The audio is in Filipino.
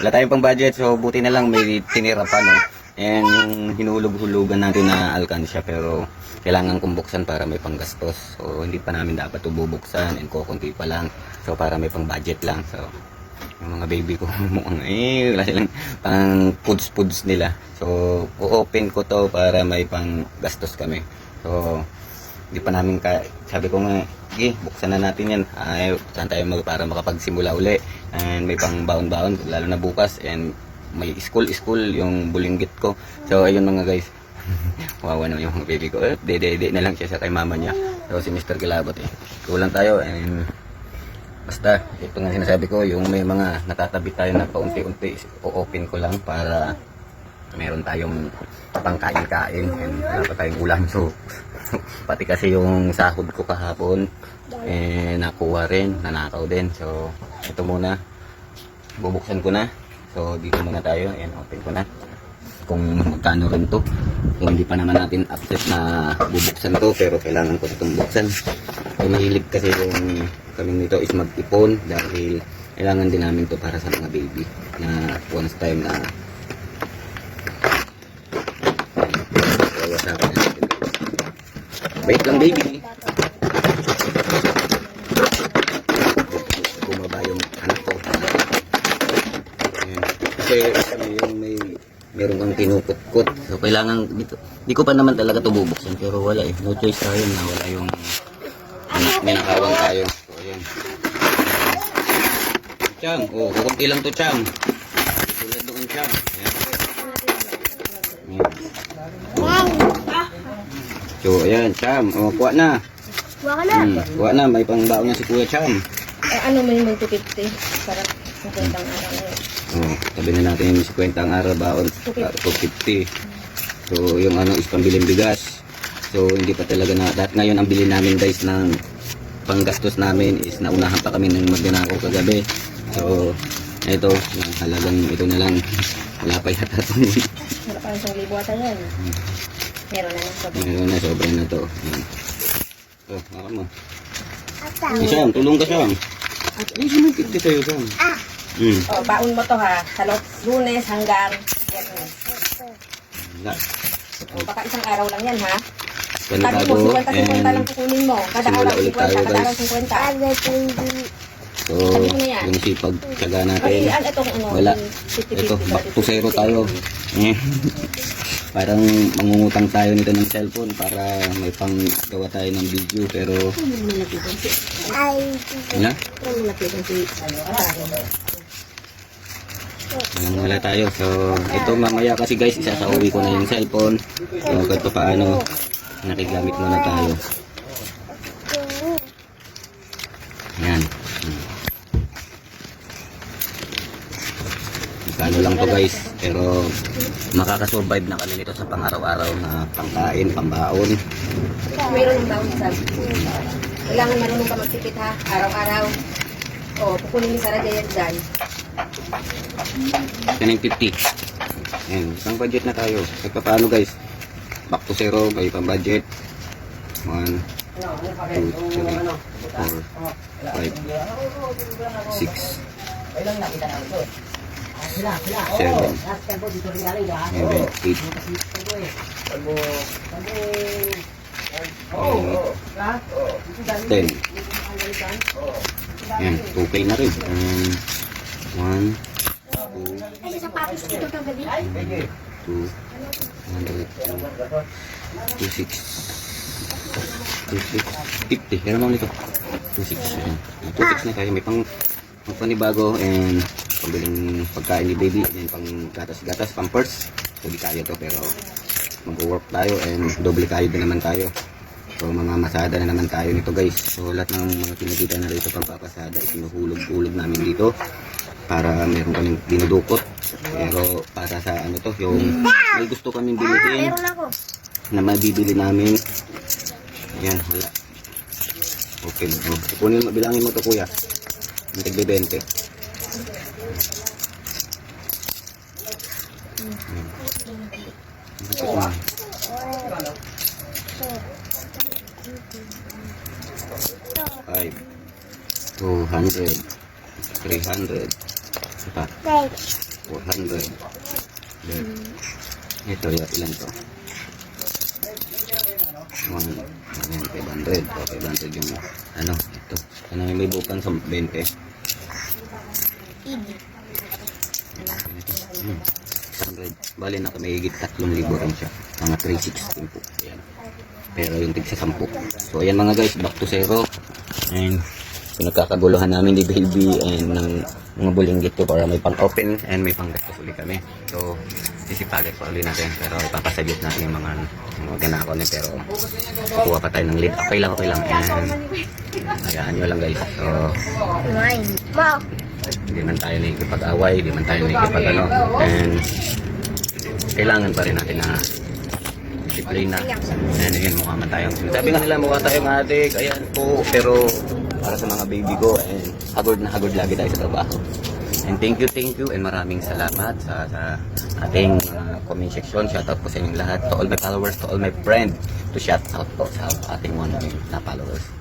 wala tayong pang budget, so buti na lang may tinira pa, no? And yung hinulog-hulugan natin na alkansya, pero kailangan kong buksan para may panggastos. So, hindi pa namin dapat ito bubuksan and kukunti pa lang. So, para may pang budget lang. So, yung mga baby ko mukhang eh, wala silang pang foods-foods nila. So, o-open ko to para may pang gastos kami. So, hindi pa namin ka sabi ko nga sige buksan na natin yan. Ay saan tayo mag, para makapagsimula uli? And may pang baon-baon lalo na bukas. And may school school yung bulinggit ko. So ayun mga guys. Wawa naman yung mga baby ko. Eh, dede na lang siya sa kay mama niya. So si Mr. Kilabot eh kulang tayo. And basta ito nga sinasabi ko yung may mga natatabi tayo na paunti-unti o-open ko lang para meron tayong pangkain-kain and wala pa tayong ulam. So pati kasi yung sahod ko kahapon eh nakuha rin nanakaw din. So ito muna. Bubuksan ko na. So dito muna tayo and open ko na. Kung magkano rin to. Kung hindi pa naman natin upset na bubuksan to pero kailangan ko itong buksan. So mahilig kasi yung kaming nito is mag-ipon dahil kailangan din namin to para sa mga baby na once time na Wawasakin na natin. Wait lang baby. Bumaba yung anak ko. Ayan. Kasi ano, yung may meron kang kinukutkot. So kailangan dito. Di ko pa naman talaga ito bubuksan pero wala eh. No choice tayo na wala yung ano, may nakawang tayo. So ayan. Chang, oh, kukunti lang to Chang. Tulad doon Chang. Ayan. So, ayan, Cham. O, kuha na. Wala na. Hmm, kuha na. May pangbaon na si Kuya Cham. Eh, ano may may 250? Para sa kwentang araw na yun. O, sabi na natin yung 50 ang araw baon. ah, 250. So, yung ano is pambiling bigas. So, hindi pa talaga na. Dahil ngayon ang bilhin namin guys ng panggastos namin is naunahan pa kami ng magnanakaw kagabi. So, ito, yung halagang ito na lang. Wala pa yata ito. Wala pa isang libo ata yan. Meron na. Meron na, sobra na to. Ayan. Oh, haka mo. Eh, Sam, tulong ka, Sam. At ay, sumipit tayo, Sam. Ah! Hmm. Oh, baon mo to ha. Sa lo- lunes hanggang yan. Wala. Oh, baka isang araw lang yan ha. Sabi mo, 50-50 and lang kukunin mo. Kada araw ulit 50, tayo, kada araw guys. 50. Na yan. yung sipag tsaga natin. an, itong ano, Wala. yung 50-50 Ito, ba? back to zero tayo. Eh, Parang mangungutang tayo nito ng cellphone para may pang gawa tayo ng video pero Ay, wala, ano ano, wala tayo. So, ito mamaya kasi guys, isa sa uwi ko na yung cellphone. So, ito paano, nakigamit muna tayo. Yan. Hmm. Magkano lang to guys. Pero makakasurvive na kami nito sa pang-araw-araw na pangkain, pambaon. Meron ng baon sa Kailangan marunong ka magtipid ha, araw-araw. O, pukunin mo sa radya yan dyan. Yan yung 50. Yan, isang budget na tayo. At paano guys? Back to zero, may pang budget. 1, 2, 3, 4, 5, 6, 7, 8, 10. Yan, okay na rin. Um, 1, Ay, sa sapatos dito kagabi. 2, 2, 6, 50. Meron lang nito. 2, 6. Ayan. 2, 6 na tayo. May pang pang panibago and pambiling pagkain ni baby and pang gatas-gatas, pampers. So, di kaya to pero mag-work tayo and doble kayo din naman tayo. So, mga masada na naman tayo nito guys. So, lahat ng mga kinikita na rito pagpapasada, ipinuhulog-hulog namin dito para meron kaming dinudukot. Pero para sa ano to, yung may gusto kaming bilhin Meron ako. na mabibili namin. Yan, wala. Okay. Oh. Kunin mo, bilangin mo to kuya. Yung tigbe 20. Five. Two hundred. Three hundred. Pa. 400. Then, ito, ilan to? One, ano yan, 500. O, 500 yung, ano, ito. Ano yung may bukang sa 20? Hmm. 100. Bali na may higit 3,000 rin siya. Mga 316 po. Ayan. Pero yung tigsa 10. So ayan mga guys, back to zero. And pinagkakaguluhan namin ni Baby and ng mga bulinggit ko para may pang-open and may pang-gastos ulit kami. So, sisipagat pa ulit natin. Pero ipapasabit natin yung mga, mga ganako niya. Pero kukuha pa tayo ng lead. Okay lang, okay lang. And hayaan nyo lang guys. So, hindi man tayo nakikipag-away, hindi man tayo nakikipag ano. And kailangan pa rin natin na disiplina. And again, mukha man tayong, sabi nga nila mukha tayong adik, ayan po. Pero para sa mga baby ko, and hagod na hagod lagi tayo sa trabaho. And thank you, thank you, and maraming salamat sa, sa ating uh, comment section. Shout out po sa inyong lahat, to all my followers, to all my friends, to shout out po sa ating mga na followers.